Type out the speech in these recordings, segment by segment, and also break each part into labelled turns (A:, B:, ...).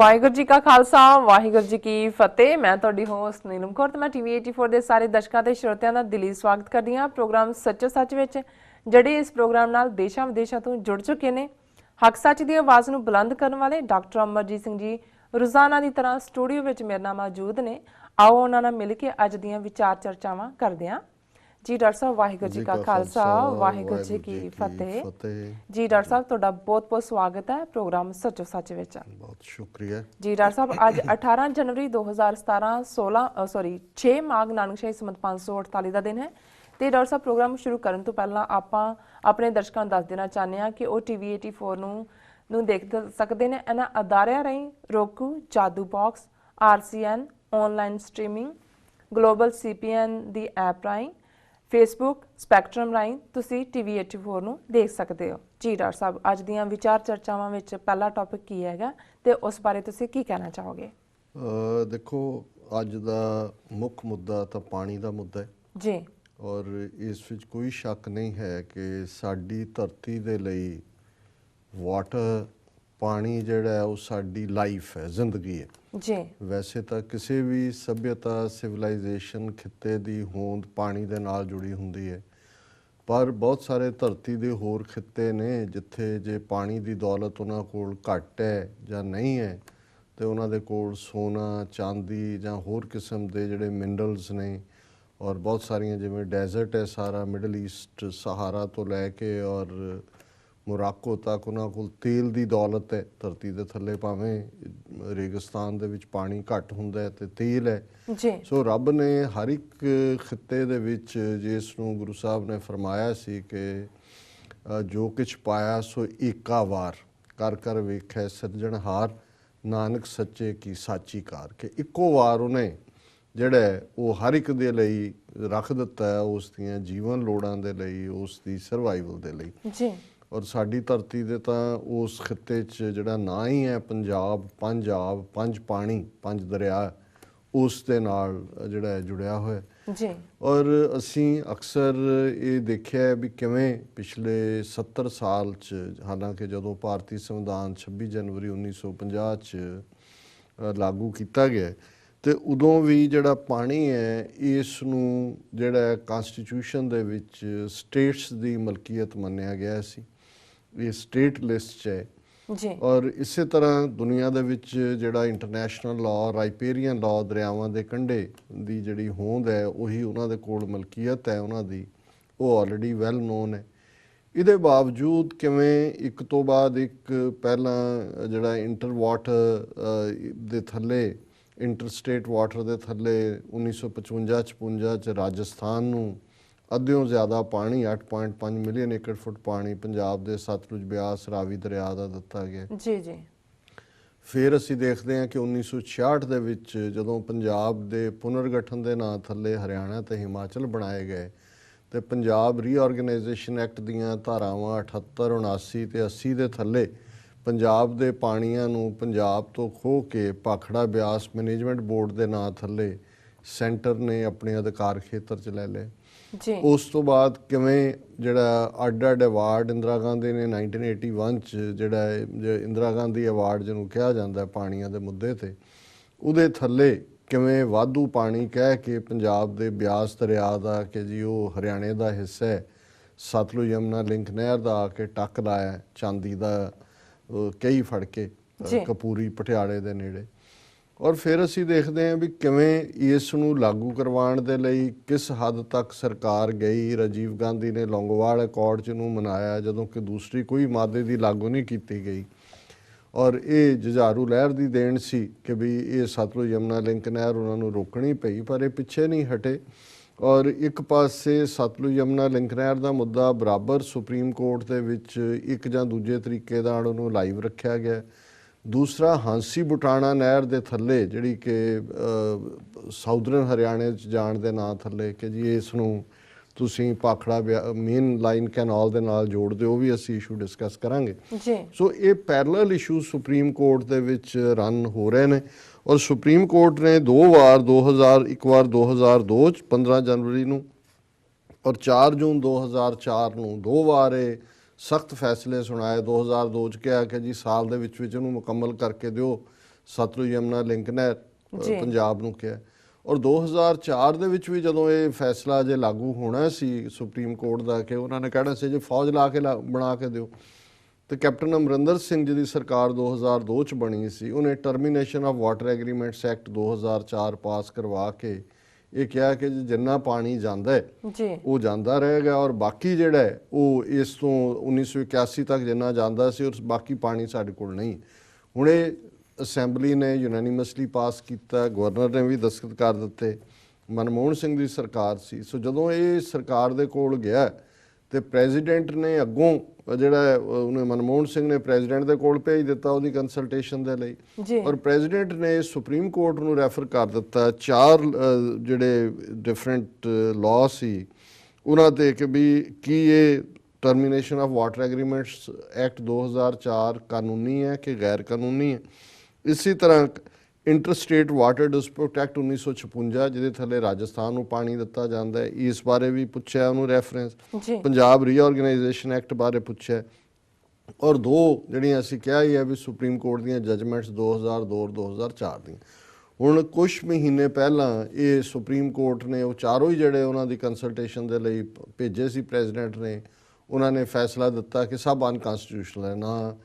A: ਵਾਹਿਗੁਰੂ ਜੀ ਕਾ ਖਾਲਸਾ, ਵਾਹਿਗੁਰੂ ਜੀ ਕੀ ਫਤਿਹ। ਮੈਂ ਤੁਹਾਡੀ ਹੋਸਟ ਨੀਲਮ ਕੌਰ ਤੇ ਮੈਂ ਟੀਵੀ 84 ਦੇ ਸਾਰੇ ਦਰਸ਼ਕਾਂ ਤੇ ਸ਼ਰੋਤਿਆਂ ਦਾ ਦਿਲੀ ਸਵਾਗਤ ਕਰਦੀ ਹਾਂ। ਪ੍ਰੋਗਰਾਮ ਸੱਚੋ ਸੱਚ ਵਿੱਚ, ਜਿਹੜੇ ਇਸ ਪ੍ਰੋਗਰਾਮ ਨਾਲ ਦੇਸ਼ਾਂ ਵਿਦੇਸ਼ਾਂ ਤੋਂ ਜੁੜ ਚੁੱਕੇ ਨੇ, ਹੱਕ ਸੱਚ ਦੀ ਆਵਾਜ਼ ਨੂੰ ਬੁਲੰਦ ਕਰਨ ਵਾਲੇ ਡਾਕਟਰ ਅਮਰਜੀਤ ਸਿੰਘ ਜੀ ਰੋਜ਼ਾਨਾ ਦੀ ਤਰ੍ਹਾਂ ਸਟੂਡੀਓ ਵਿੱਚ ਮੇਰੇ ਨਾਲ ਮੌਜੂਦ ਨੇ। ਆਓ ਉਹਨਾਂ ਨਾਲ ਮਿਲ ਕੇ ਅੱਜ ਦੀਆਂ ਵਿਚਾਰ ਚਰਚਾਵਾਂ ਕਰਦੇ ਹਾਂ। ਜੀ ਡਾਕਟਰ ਸਾਹਿਬ ਵਾਹਿਗੁਰੂ ਜੀ ਕਾ ਖਾਲਸਾ ਵਾਹਿਗੁਰੂ ਜੀ ਕੀ ਫਤਿਹ। ਜੀ ਡਾਕਟਰ ਸਾਹਿਬ ਤੁਹਾਡਾ ਬਹੁਤ-ਬਹੁਤ ਸਵਾਗਤ ਹੈ ਪ੍ਰੋਗਰਾਮ ਸੱਚੋ ਸੱਚ ਵਿੱਚ।
B: ਬਹੁਤ ਸ਼ੁਕਰੀਆ।
A: ਜੀ ਡਾਕਟਰ ਸਾਹਿਬ ਅੱਜ 18 ਜਨਵਰੀ 2017 16 ਸੌਰੀ 6 ਮਾਘ ਨਾਨਕਸ਼ਾਹੀ ਸਮਤ 548 ਦਾ ਦਿਨ ਹੈ। ਤੇ ਡਾਕਟਰ ਸਾਹਿਬ ਪ੍ਰੋਗਰਾਮ ਸ਼ੁਰੂ ਕਰਨ ਤੋਂ ਪਹਿਲਾਂ ਆਪਾਂ ਆਪਣੇ ਦਰਸ਼ਕਾਂ ਨੂੰ ਦੱਸ ਦੇਣਾ ਚਾਹੁੰਦੇ ਹਾਂ ਕਿ ਉਹ ਟੀਵੀ 84 ਨੂੰ ਨੂੰ ਦੇਖ ਸਕਦੇ ਨੇ। ਇਹਨਾਂ ਅਦਾਰਿਆਂ ਰਾਹੀਂ roku Jadoo box RCN online streaming global CPN ਦੀ ਐਪ ਰਾਹੀਂ ਫੇਸਬੁੱਕ ਸਪੈਕਟਰਮ ਰਾਹੀਂ ਤੁਸੀਂ ਟੀਵੀ 84 ਨੂੰ ਦੇਖ ਸਕਦੇ ਹੋ। ਜੀ ਡਾਕਟਰ ਸਾਹਿਬ ਅੱਜ ਦੀਆਂ ਵਿਚਾਰ ਚਰਚਾਵਾਂ ਵਿੱਚ ਪਹਿਲਾ ਟੌਪਿਕ ਕੀ ਹੈਗਾ ਤੇ ਉਸ ਬਾਰੇ ਤੁਸੀਂ ਕੀ ਕਹਿਣਾ ਚਾਹੋਗੇ?
B: ਅ, ਦੇਖੋ ਅੱਜ ਦਾ ਮੁੱਖ ਮੁੱਦਾ ਤਾਂ ਪਾਣੀ ਦਾ ਮੁੱਦਾ ਹੈ।
A: ਜੀ।
B: ਔਰ ਇਸ ਵਿੱਚ ਕੋਈ ਸ਼ੱਕ ਨਹੀਂ ਹੈ ਕਿ ਸਾਡੀ ਧਰਤੀ ਦੇ ਲਈ ਵਾਟਰ ਪਾਣੀ ਜਿਹੜਾ ਹੈ ਉਹ ਸਾਡੀ ਲਾਈਫ ਹੈ ਜ਼ਿੰਦਗੀ ਹੈ।
A: ਜੀ।
B: ਵੈਸੇ ਤਾਂ ਕਿਸੇ ਵੀ ਸਭਿਅਤਾ ਸਿਵਲਾਈਜੇਸ਼ਨ ਖਿੱਤੇ ਦੀ ਹੋਂਦ ਪਾਣੀ ਦੇ ਨਾਲ ਜੁੜੀ ਹੁੰਦੀ ਹੈ। ਪਰ ਬਹੁਤ ਸਾਰੇ ਧਰਤੀ ਦੇ ਹੋਰ ਖਿੱਤੇ ਨੇ ਜਿੱਥੇ ਜੇ ਪਾਣੀ ਦੀ ਦੌਲਤ ਉਹਨਾਂ ਕੋਲ ਘੱਟ ਹੈ ਜਾਂ ਨਹੀਂ ਹੈ, ਤੇ ਉਹਨਾਂ ਦੇ ਕੋਲ ਸੋਨਾ, ਚਾਂਦੀ ਜਾਂ ਹੋਰ ਕਿਸਮ ਦੇ ਜਿਹੜੇ ਮਿਨਰਲਸ ਨੇ ਔਰ ਬਹੁਤ ਸਾਰੀਆਂ ਜਿਵੇਂ ਡੈਜ਼ਰਟ ਹੈ ਸਾਰਾ ਮਿਡਲ ਈਸਟ ਸਹਾਰਾ ਤੋਂ ਲੈ ਕੇ ਔਰ ਮੋਰਾਕੋ ਤੱਕ ਉਹਨਾਂ ਕੋਲ ਤੇਲ ਦੀ ਦੌਲਤ ਹੈ ਧਰਤੀ ਦੇ ਥੱਲੇ ਭਾਵੇਂ ਰੇਗਿਸਤਾਨ ਦੇ ਵਿੱਚ ਪਾਣੀ ਘੱਟ ਹੁੰਦਾ ਹੈ ਤੇ ਤੇਲ ਹੈ।
A: ਜੀ।
B: ਸੋ ਰੱਬ ਨੇ ਹਰ ਇੱਕ ਖਿੱਤੇ ਦੇ ਵਿੱਚ ਜਿਸ ਨੂੰ ਗੁਰੂ ਸਾਹਿਬ ਨੇ ਫਰਮਾਇਆ ਸੀ ਕਿ ਜੋ ਕਿਛ ਪਾਇਆ ਸੋ ਏਕਾ ਵਾਰ ਕਰ ਕਰ ਵੇਖੈ ਸਿਰਜਣਹਾਰ ਨਾਨਕ ਸੱਚੇ ਕੀ ਸਾਚੀ ਕਾਰ। ਕਿ ਇੱਕੋ ਵਾਰ ਉਹਨੇ ਜਿਹੜਾ ਉਹ ਹਰ ਇੱਕ ਦੇ ਲਈ ਰੱਖ ਦਿੱਤਾ ਉਸ ਦੀਆਂ ਜੀਵਨ ਲੋੜਾਂ ਦੇ ਲਈ ਉਸ ਦੀ ਸਰਵਾਈਵਲ ਦੇ ਲਈ।
A: ਜੀ।
B: ਔਰ ਸਾਡੀ ਧਰਤੀ ਦੇ ਤਾਂ ਉਸ ਖਿੱਤੇ 'ਚ ਜਿਹੜਾ ਨਾਂ ਹੀ ਹੈ ਪੰਜਾਬ ਪੰਜ ਆਬ ਪੰਜ ਪਾਣੀ ਪੰਜ ਦਰਿਆ ਉਸ ਦੇ ਨਾਲ ਜਿਹੜਾ ਹੈ ਜੁੜਿਆ ਹੋਇਆ।
A: ਜੀ
B: ਔਰ ਅਸੀਂ ਅਕਸਰ ਇਹ ਦੇਖਿਆ ਹੈ ਵੀ ਕਿਵੇਂ ਪਿਛਲੇ 70 ਸਾਲ 'ਚ ਹਾਲਾਂਕਿ ਜਦੋਂ ਭਾਰਤੀ ਸੰਵਿਧਾਨ 26 ਜਨਵਰੀ 1950 'ਚ ਲਾਗੂ ਕੀਤਾ ਗਿਆ ਤੇ ਉਦੋਂ ਵੀ ਜਿਹੜਾ ਪਾਣੀ ਹੈ ਇਸ ਨੂੰ ਜਿਹੜਾ ਕਨਸਟੀਟਿਊਸ਼ਨ ਦੇ ਵਿੱਚ ਸਟੇਟਸ ਦੀ ਮਲਕੀਅਤ ਮੰਨਿਆ ਗਿਆ ਸੀ ਇਹ ਸਟੇਟ ਲਿਸਟ 'ਚ ਹੈ।
A: ਜੀ।
B: ਔਰ ਇਸੇ ਤਰ੍ਹਾਂ ਦੁਨੀਆ ਦੇ ਵਿੱਚ ਜਿਹੜਾ ਇੰਟਰਨੈਸ਼ਨਲ ਲਾਅ ਰਾਈਪੇਰੀਅਨ ਲਾਅ ਦਰਿਆਵਾਂ ਦੇ ਕੰਢੇ ਦੀ ਜਿਹੜੀ ਹੋਂਦ ਹੈ ਉਹੀ ਉਹਨਾਂ ਦੇ ਕੋਲ ਮਲਕੀਅਤ ਹੈ ਉਹਨਾਂ ਦੀ। ਉਹ ਆਲਰੇਡੀ ਵੈਲ ਨੋਨ ਹੈ। ਇਹਦੇ ਬਾਵਜੂਦ ਕਿਵੇਂ ਇੱਕ ਤੋਂ ਬਾਅਦ ਇੱਕ ਪਹਿਲਾਂ ਜਿਹੜਾ ਇੰਟਰ ਵਾਟਰ ਦੇ ਥੱਲੇ ਇੰਟਰਸਟੇਟ ਵਾਟਰ ਦੇ ਥੱਲੇ 1955 56 ਚ ਰਾਜਸਥਾਨ ਨੂੰ ਅੱਧਿਓਂ ਜ਼ਿਆਦਾ ਪਾਣੀ 8.5 ਮਿਲੀਅਨ ਏਕੜ ਫੁੱਟ ਪਾਣੀ ਪੰਜਾਬ ਦੇ ਸਤਲੁਜ ਬਿਆਸ ਰਾਵੀ ਦਰਿਆ ਦਾ ਦਿੱਤਾ ਗਿਆ।
A: ਜੀ ਜੀ।
B: ਫਿਰ ਅਸੀਂ ਦੇਖਦੇ ਹਾਂ ਕਿ 1966 ਦੇ ਵਿੱਚ ਜਦੋਂ ਪੰਜਾਬ ਦੇ ਪੁਨਰਗਠਨ ਦੇ ਨਾਂ ਥੱਲੇ ਹਰਿਆਣਾ ਤੇ ਹਿਮਾਚਲ ਬਣਾਏ ਗਏ ਤੇ ਪੰਜਾਬ ਰੀਆਰਗੇਨਾਈਜੇਸ਼ਨ ਐਕਟ ਦੀਆਂ ਧਾਰਾਵਾਂ 78 79 ਤੇ 80 ਦੇ ਥੱਲੇ ਪੰਜਾਬ ਦੇ ਪਾਣੀਆਂ ਨੂੰ ਪੰਜਾਬ ਤੋਂ ਖੋਹ ਕੇ ਭਾਖੜਾ ਬਿਆਸ ਮੈਨੇਜਮੈਂਟ ਬੋਰਡ ਦੇ ਨਾਂ ਥੱਲੇ ਸੈਂਟਰ ਨੇ ਆਪਣੇ ਅਧਿਕਾਰ ਖੇਤਰ 'ਚ ਲੈ ਲਏ।
A: ਜੀ
B: ਉਸ ਤੋਂ ਬਾਅਦ ਕਿਵੇਂ ਜਿਹੜਾ ਅੱਡ ਅੱਡ ਅਵਾਰਡ ਇੰਦਰਾ ਗਾਂਧੀ ਨੇ 1981 ਚ ਜਿਹੜਾ ਇੰਦਰਾ ਗਾਂਧੀ ਅਵਾਰਡ ਜਿਹਨੂੰ ਕਿਹਾ ਜਾਂਦਾ ਪਾਣੀਆਂ ਦੇ ਮੁੱਦੇ ਤੇ ਉਹਦੇ ਥੱਲੇ ਕਿਵੇਂ ਵਾਧੂ ਪਾਣੀ ਕਹਿ ਕੇ ਪੰਜਾਬ ਦੇ ਬਿਆਸ ਦਰਿਆ ਦਾ ਕਿ ਜੀ ਉਹ ਹਰਿਆਣੇ ਦਾ ਹਿੱਸਾ ਹੈ ਸਤਲੁਜ ਯਮਨਾ ਲਿੰਕ ਨਹਿਰ ਦਾ ਆ ਕੇ ਟੱਕ ਲਾਇਆ ਚਾਂਦੀ ਦਾ ਕਈ ਫੜ ਕੇ। ਕਪੂਰੀ ਪਟਿਆਲੇ ਦੇ ਨੇੜੇ ਔਰ ਫਿਰ ਅਸੀਂ ਦੇਖਦੇ ਹਾਂ ਵੀ ਕਿਵੇਂ ਇਸ ਨੂੰ ਲਾਗੂ ਕਰਵਾਉਣ ਦੇ ਲਈ ਕਿਸ ਹੱਦ ਤੱਕ ਸਰਕਾਰ ਗਈ। ਰਾਜੀਵ ਗਾਂਧੀ ਨੇ ਲੌਂਗੋਵਾਲ ਅਕੋਰਡ ਚ ਨੂੰ ਮਨਾਇਆ ਜਦੋਂ ਕਿ ਦੂਸਰੀ ਕੋਈ ਮਾਦੇ ਦੀ ਲਾਗੂ ਨਹੀਂ ਕੀਤੀ ਗਈ। ਔਰ ਇਹ ਜੁਝਾਰੂ ਲਹਿਰ ਦੀ ਦੇਣ ਸੀ ਕਿ ਵੀ ਇਹ ਸਤਲੁਜ ਯਮਨਾ ਲਿੰਕ ਨਹਿਰ ਉਹਨਾਂ ਨੂੰ ਰੋਕਣੀ ਪਈ, ਪਰ ਇਹ ਪਿੱਛੇ ਨਹੀਂ ਹਟੇ। ਔਰ ਇੱਕ ਪਾਸੇ ਸਤਲੁਜ ਯਮਨਾ ਲਿੰਕ ਨਹਿਰ ਦਾ ਮੁੱਦਾ ਬਰਾਬਰ ਸੁਪਰੀਮ ਕੋਰਟ ਦੇ ਵਿੱਚ ਇੱਕ ਜਾਂ ਦੂਜੇ ਤਰੀਕੇ ਨਾਲ ਉਹਨੂੰ ਲਾਈਵ ਰੱਖਿਆ ਗਿਆ। ਦੂਸਰਾ ਹਾਂਸੀ ਬੁਟਾਣਾ ਨਹਿਰ ਦੇ ਥੱਲੇ ਜਿਹੜੀ ਕਿ ਸਾਊਦਰਨ ਹਰਿਆਣੇ ਚ ਜਾਣ ਦੇ ਨਾਂ ਥੱਲੇ ਕਿ ਜੀ ਇਸ ਨੂੰ ਤੁਸੀਂ ਪਾਖੜਾ ਮੇਨ ਲਾਈਨ ਕੈਨਾਲ ਦੇ ਨਾਲ ਜੋੜ ਦਿਓ ਉਹ ਵੀ ਅਸੀਂ ਇਸ਼ੂ ਡਿਸਕਸ ਕਰਾਂਗੇ।
A: ਜੀ।
B: ਸੋ ਇਹ ਪੈਰਲਲ ਇਸ਼ੂ ਸੁਪਰੀਮ ਕੋਰਟ ਦੇ ਵਿੱਚ ਰਨ ਹੋ ਰਹੇ ਨੇ ਔਰ ਸੁਪਰੀਮ ਕੋਰਟ ਨੇ ਦੋ ਵਾਰ 2000 ਇੱਕ ਵਾਰ 2002 ਚ 15 ਜਨਵਰੀ ਨੂੰ ਔਰ 4 ਜੂਨ 2004 ਨੂੰ ਦੋ ਵਾਰ ਇਹ ਸਖਤ ਫੈਸਲੇ ਸੁਣਾਏ 2002 ਚ ਕਿਹਾ ਕਿ ਜੀ ਸਾਲ ਦੇ ਵਿੱਚ ਵਿੱਚ ਇਹਨੂੰ ਮੁਕੰਮਲ ਕਰਕੇ ਦਿਓ। ਸਤਲੁਜ ਯਮਨਾ ਲਿੰਕ ਨਹਿਰ
A: ਜੀ।
B: ਪੰਜਾਬ ਨੂੰ ਕਿਹਾ। ਔਰ 2004 ਦੇ ਵਿੱਚ ਵੀ ਜਦੋਂ ਇਹ ਫੈਸਲਾ ਜੇ ਲਾਗੂ ਹੋਣਾ ਸੀ ਸੁਪਰੀਮ ਕੋਰਟ ਦਾ ਕਿ ਉਹਨਾਂ ਨੇ ਕਹਿਣਾ ਸੀ ਜੇ ਫੌਜ ਲਾ ਕੇ ਬਣਾ ਕੇ ਦਿਓ। ਤੇ ਕੈਪਟਨ ਅਮਰਿੰਦਰ ਸਿੰਘ ਜੀ ਦੀ ਸਰਕਾਰ 2002 ਚ ਬਣੀ ਸੀ ਉਹਨੇ termination of water agreements act 2004 pass ਕਰਵਾ ਕੇ ਇਹ ਕਿਹਾ ਕਿ ਜੀ ਜਿੰਨਾ ਪਾਣੀ ਜਾਂਦਾ ਹੈ
A: ਜੀ।
B: ਉਹ ਜਾਂਦਾ ਰਹੇਗਾ ਔਰ ਬਾਕੀ ਜਿਹੜਾ ਹੈ ਉਹ ਇਸ ਤੋਂ 1981 ਤੱਕ ਜਿੰਨਾ ਜਾਂਦਾ ਸੀ ਔਰ ਬਾਕੀ ਪਾਣੀ ਸਾਡੇ ਕੋਲ ਨਹੀਂ। ਹੁਣ ਇਹ ਅਸੈਂਬਲੀ ਨੇ ਯੂਨੈਨਿਮਸਲੀ ਪਾਸ ਕੀਤਾ ਗਵਰਨਰ ਨੇ ਵੀ ਦਸਖਤ ਕਰ ਦਿੱਤੇ ਮਨਮੋਹਨ ਸਿੰਘ ਦੀ ਸਰਕਾਰ ਸੀ। ਸੋ ਜਦੋਂ ਇਹ ਸਰਕਾਰ ਦੇ ਕੋਲ ਗਿਆ ਤੇ ਪ੍ਰੈਜ਼ੀਡੈਂਟ ਨੇ ਅੱਗੋਂ ਜਿਹੜਾ ਉਹਨੇ ਮਨਮੋਹਨ ਸਿੰਘ ਨੇ ਪ੍ਰੈਜ਼ੀਡੈਂਟ ਦੇ ਕੋਲ ਭੇਜ ਦਿੱਤਾ ਉਹਦੀ ਕੰਸਲਟੇਸ਼ਨ ਦੇ ਲਈ। ਔਰ ਪ੍ਰੈਜ਼ੀਡੈਂਟ ਨੇ ਸੁਪਰੀਮ ਕੋਰਟ ਨੂੰ ਰੈਫਰ ਕਰ ਦਿੱਤਾ। ਚਾਰ ਜਿਹੜੇ ਡਿਫਰੈਂਟ ਲਾਅ ਸੀ ਉਹਨਾਂ ਤੇ ਕਿ ਵੀ ਕੀ ਇਹ termination of water agreements act 2004 ਕਾਨੂੰਨੀ ਹੈ ਕਿ ਗੈਰ ਕਾਨੂੰਨੀ ਹੈ। ਇਸੇ ਤਰ੍ਹਾਂ ਇੰਟਰਸਟੇਟ ਵਾਟਰ ਡਿਸਪਿਊਟ ਐਕਟ 1956 ਜਿਹਦੇ ਥੱਲੇ ਰਾਜਸਥਾਨ ਨੂੰ ਪਾਣੀ ਦਿੱਤਾ ਜਾਂਦਾ ਹੈ। ਇਸ ਬਾਰੇ ਵੀ ਪੁੱਛਿਆ ਉਹਨੂੰ ਰੈਫਰੈਂਸ ਪੰਜਾਬ ਰੀਆਰਗੇਨਾਈਜੇਸ਼ਨ ਐਕਟ ਬਾਰੇ ਪੁੱਛਿਆ। ਔਰ ਦੋ ਜਿਹੜੀਆਂ ਅਸੀਂ ਕਿਹਾ ਹੀ ਹੈ ਵੀ ਸੁਪਰੀਮ ਕੋਰਟ ਦੀਆਂ ਜਜਮੈਂਟਸ 2002 ਔਰ 2004 ਦੀਆਂ। ਹੁਣ ਕੁਝ ਮਹੀਨੇ ਪਹਿਲਾਂ ਇਹ ਸੁਪਰੀਮ ਕੋਰਟ ਨੇ ਉਹ ਚਾਰੋਂ ਹੀ ਜਿਹੜੇ ਉਹਨਾਂ ਦੀ ਕੰਸਲਟੇਸ਼ਨ ਦੇ ਲਈ ਭੇਜੇ ਸੀ ਪ੍ਰੈਜ਼ੀਡੈਂਟ ਨੇ ਉਹਨਾਂ ਨੇ ਫੈਸਲਾ ਦਿੱਤਾ ਕਿ ਸਭ ਅਨਕਨਸਟੀਟਿਊਸ਼ਨਲ ਹੈ ਨਾ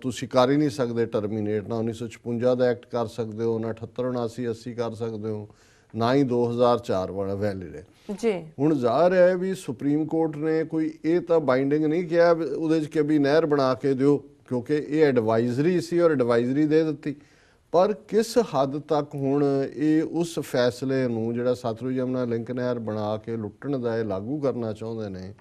B: ਤੁਸੀਂ ਕਰ ਹੀ ਨਹੀਂ ਸਕਦੇ ਟਰਮੀਨੇਟ ਨਾ 1956 ਦਾ ਐਕਟ ਕਰ ਸਕਦੇ ਹੋ ਨਾ 78 79 80 ਕਰ ਸਕਦੇ ਹੋ ਨਾ ਹੀ 2004 ਵਾਲਾ ਵੈਲਿਡ ਹੈ।
A: ਜੀ।
B: ਹੁਣ ਜ਼ਾਹਰ ਹੈ ਵੀ ਸੁਪਰੀਮ ਕੋਰਟ ਨੇ ਕੋਈ ਇਹ ਤਾਂ ਬਾਈਂਡਿੰਗ ਨਹੀਂ ਕਿਹਾ ਉਹਦੇ 'ਚ ਕਿ ਵੀ ਨਹਿਰ ਬਣਾ ਕੇ ਦਿਓ ਕਿਉਂਕਿ ਇਹ ਐਡਵਾਈਜ਼ਰੀ ਸੀ ਔਰ ਐਡਵਾਈਜ਼ਰੀ ਦੇ ਦਿੱਤੀ। ਪਰ ਕਿਸ ਹੱਦ ਤੱਕ ਹੁਣ ਇਹ ਉਸ ਫੈਸਲੇ ਨੂੰ ਜਿਹੜਾ ਸਤਲੁਜ ਯਮਨਾ ਲਿੰਕ ਨਹਿਰ ਬਣਾ ਕੇ ਲੁੱਟਣ ਦਾ ਇਹ ਲਾਗੂ ਕਰਨਾ ਚਾਹੁੰਦੇ ਨੇ